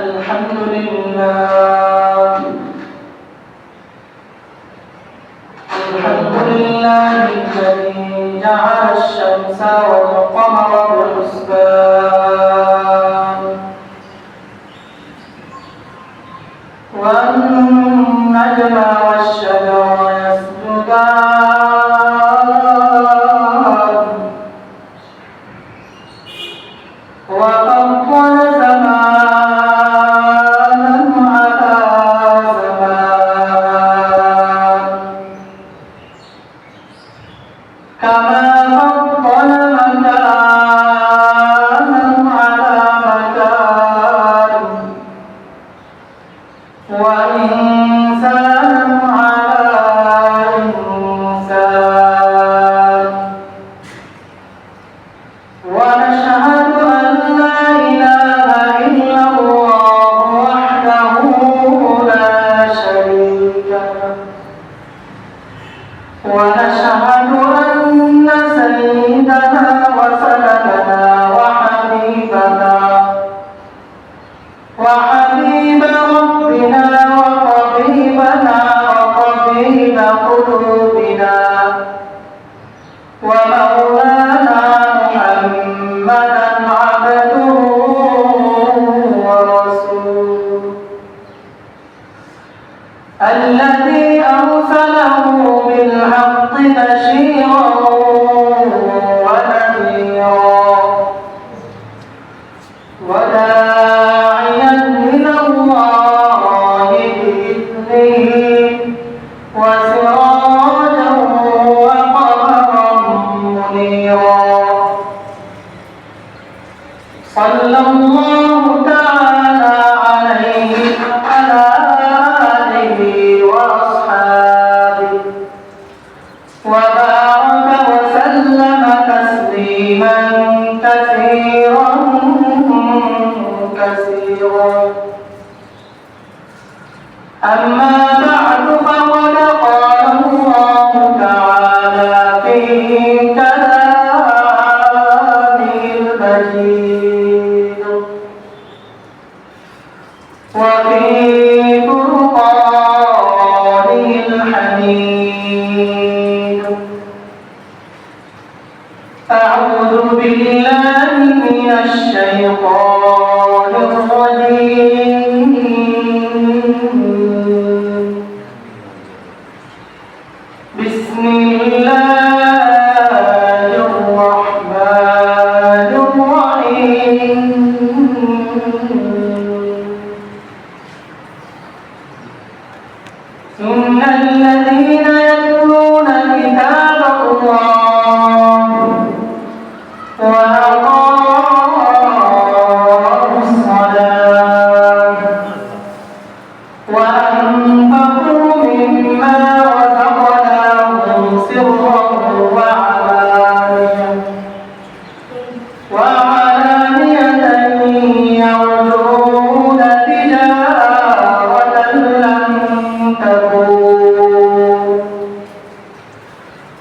الحمد لله. الحمد لله الذي جعل الشمس والقمر بحسبان والنجم الدين وسوء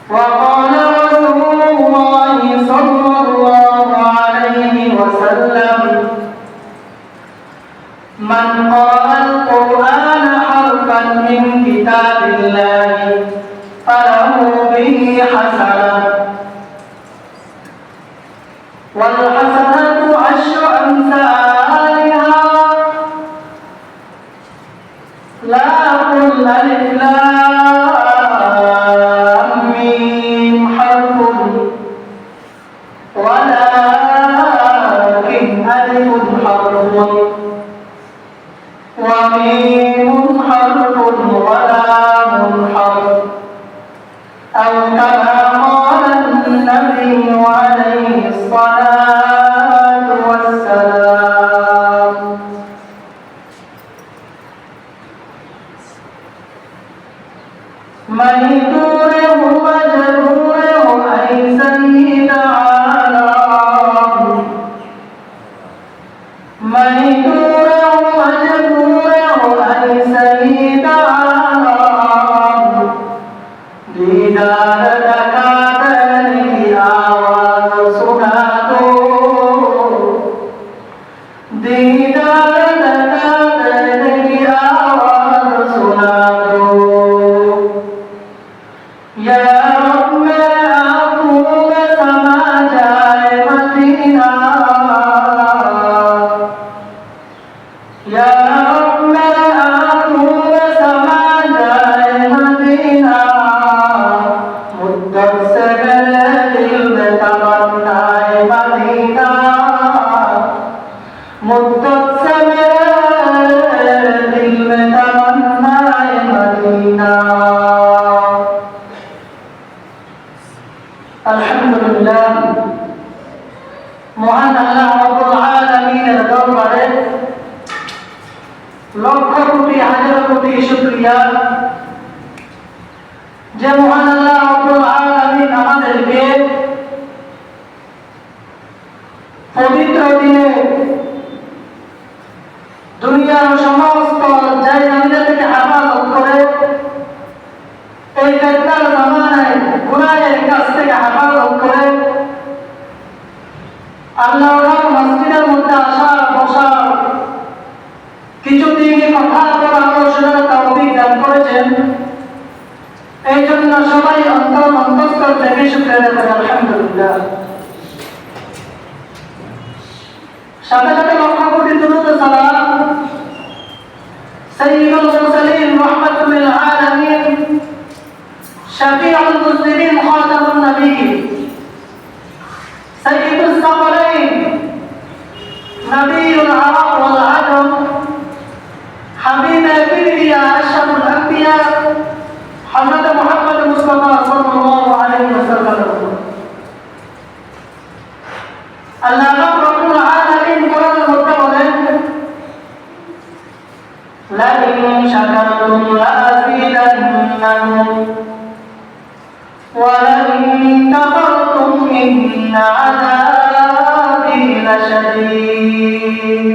وما मैं दूर করেছেন এই জন্য সবাই অন্তর অন্তঃস্থল থেকে শুক্রিয়া করে আলহামদুলিল্লাহ। সাথে সাথে লক্ষ কোটি দুরুদ সালাম সাইয়্যিদুল মুরসালিন রাহমাতুল আলামিন, শাফিউল মুসলিমিন খাতামুন নবীয়্যিন সাইয়্যিদুস সালামাইন নবী عليه وسلم আল্লাহ রব্বুল আলামিন কোরআনের মধ্যে বলেন, লা ইন শাকারতুম লা আযিদান্নাকুম ওয়া কাফারতুম ইন্না আযাবি লাশাদীদ.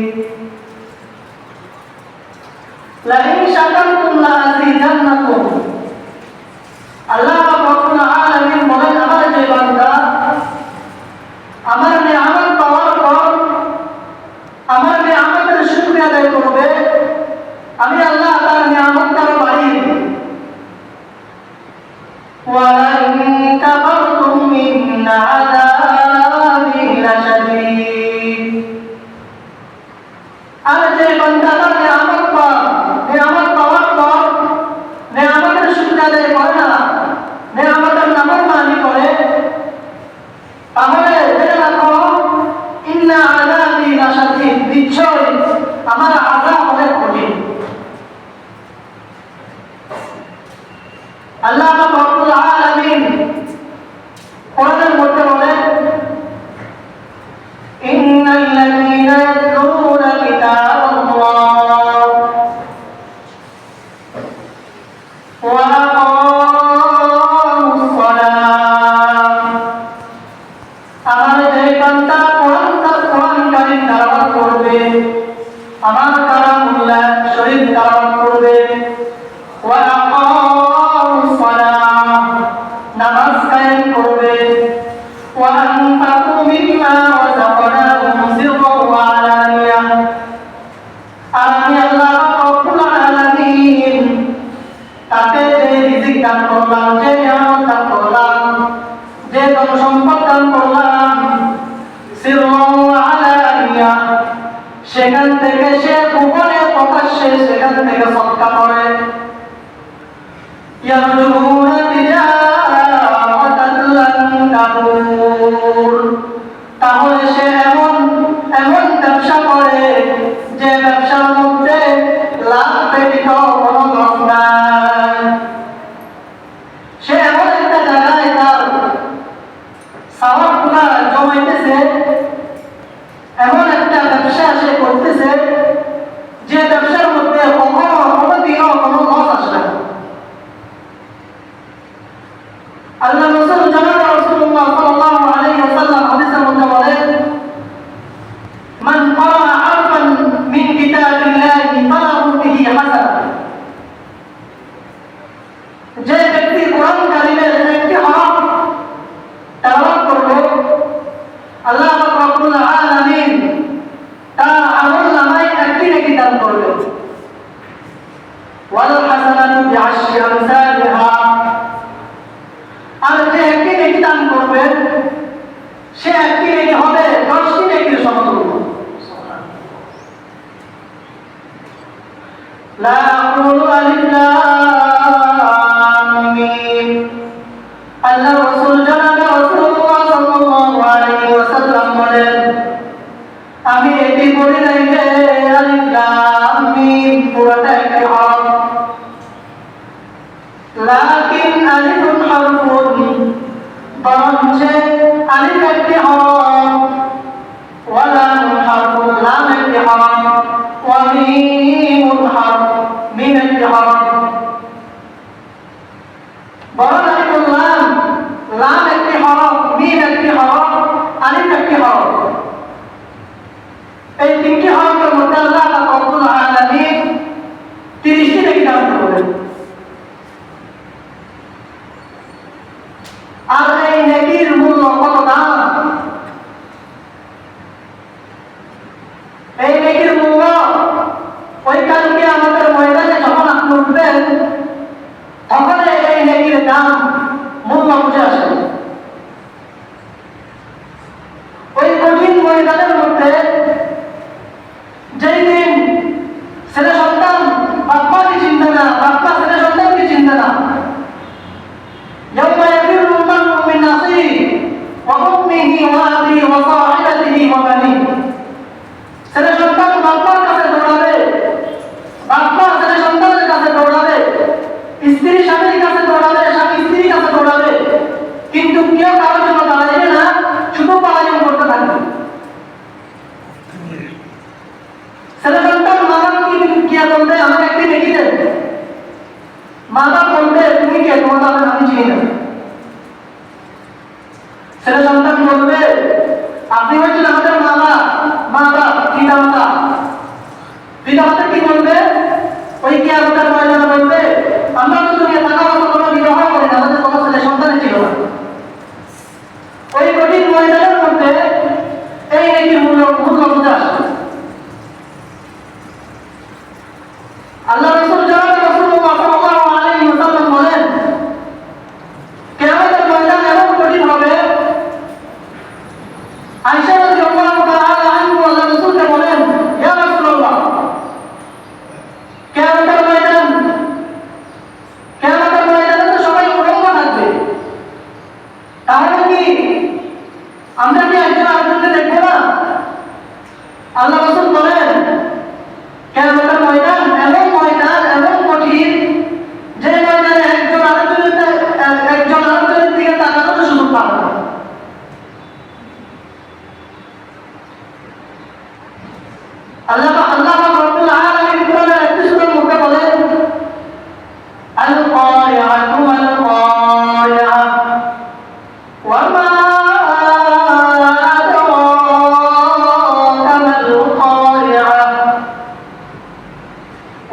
লা ইন শাকারতুম লা আযিদান্নাকুম আল্লাহ থেকে সৎকা করে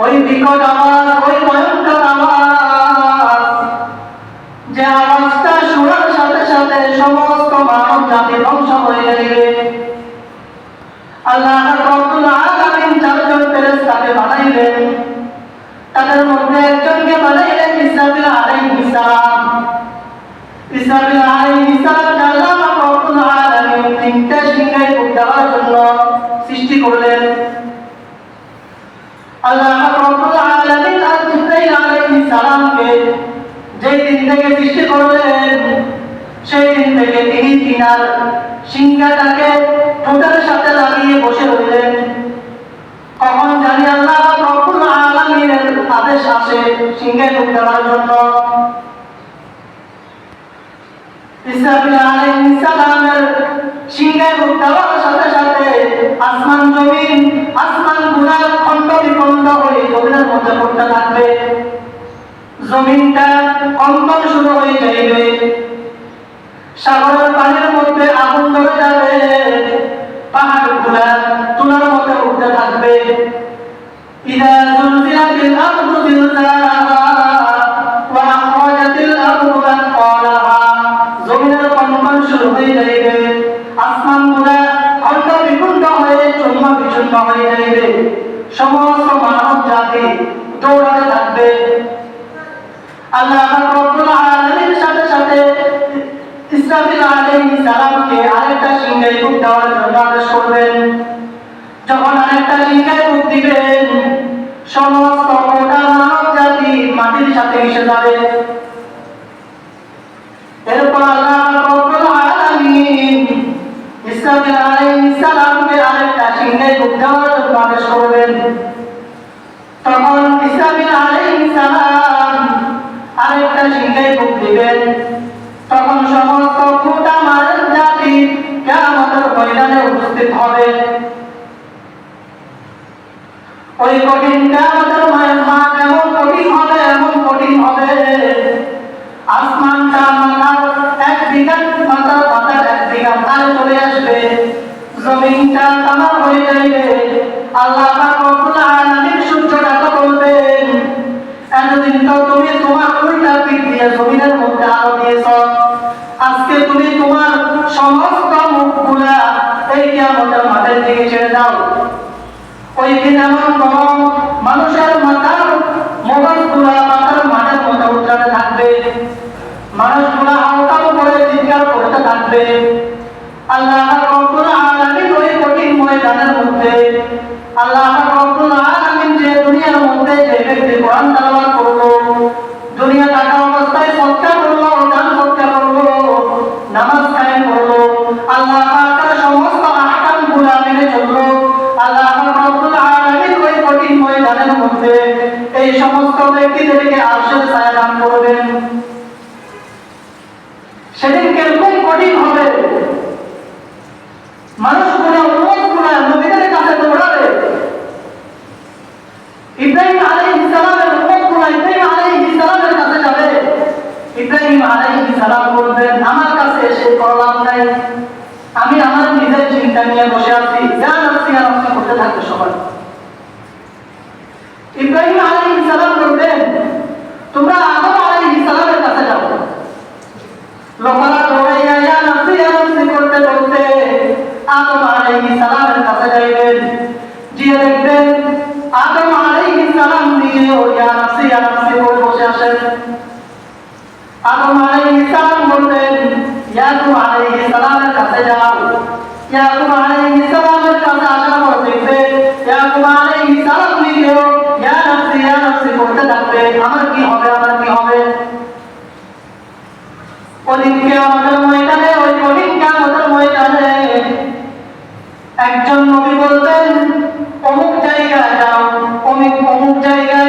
ওই বিকট আওয়াজ ওই ভয় কিনার সিংহাটাকে ঠোঁটের সাথে লাগিয়ে বসে রইলেন। কখন জানি আল্লাহ কখন আলামের আদেশ আসে সিংহে ঢুক দেওয়ার জন্য। জমিনটা অন্তর শুরু হয়ে যাইবে। সাগরের পানির মধ্যে আগুন ধরে যাবে। পাহাড়গুলা তুলার মধ্যে উঠতে থাকবে। যাইবে। আসমানগুলা হল্কা বিকুণ্ড হয়ে চুম্মা বিচুম্মা হয়ে যাইবে। সময় প্রকাশ করবেন। যখন আরেকটা শিক্ষায় মুখ দিবেন, সমস্ত গোটা মানব জাতি মাটির সাথে মিশে যাবে। এরপর আল্লাহ রব্বুল আলামিন ইসলামের আলাইহিস সালামকে আরেকটা শিক্ষায় মুখ তখন ইসলামের আলাইহিস সালাম আরেকটা শিক্ষায় মুখ ওই ওই দিন আমার কম মানুষের মাথার মোবাইলগুলা মাথার মাথার মতো উত্তরে থাকবে। মানুষগুলা হালকা করে চিৎকার করতে থাকবে। জায়গা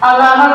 আল্লাহ আমার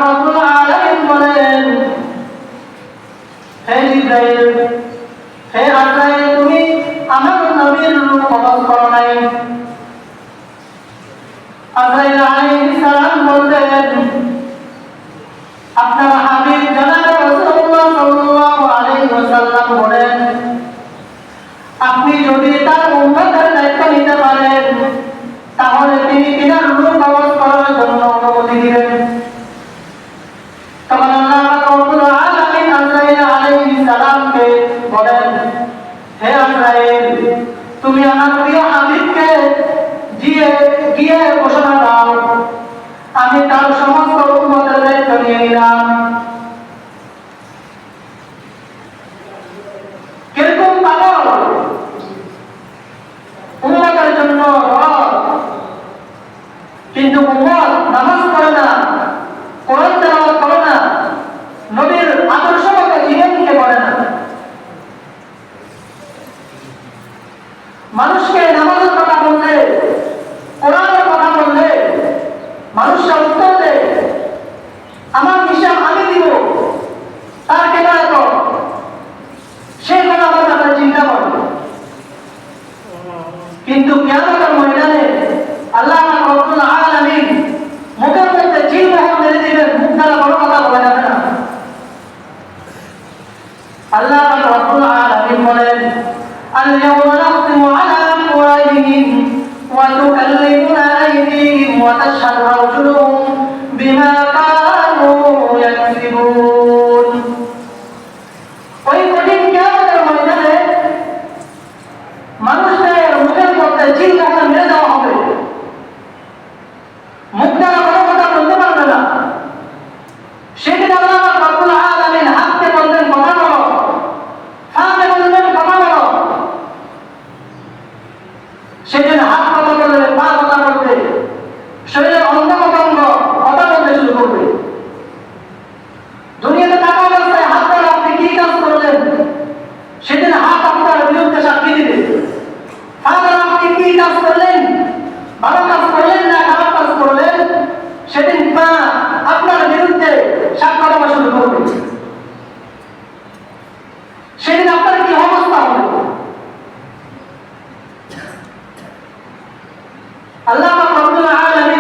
আল্লাহ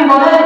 বলেন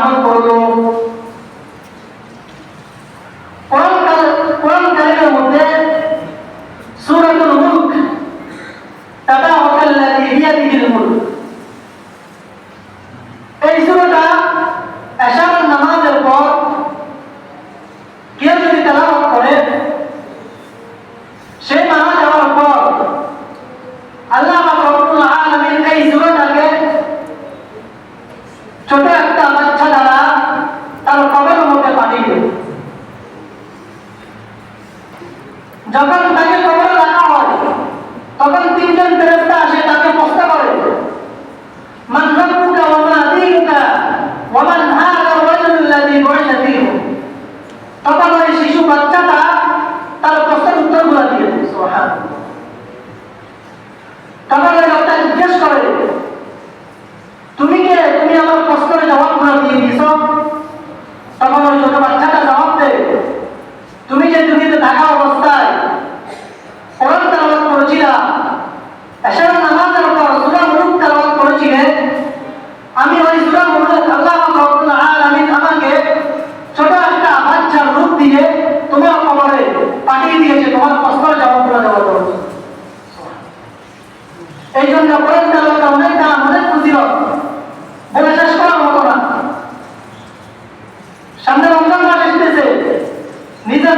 সুতরাং এই জন্য কোরআন তেলাওয়াত অনেক দাম অনেক বলে শেষ করার মতো না সামনে রমজান মাস এসেছে। নিজের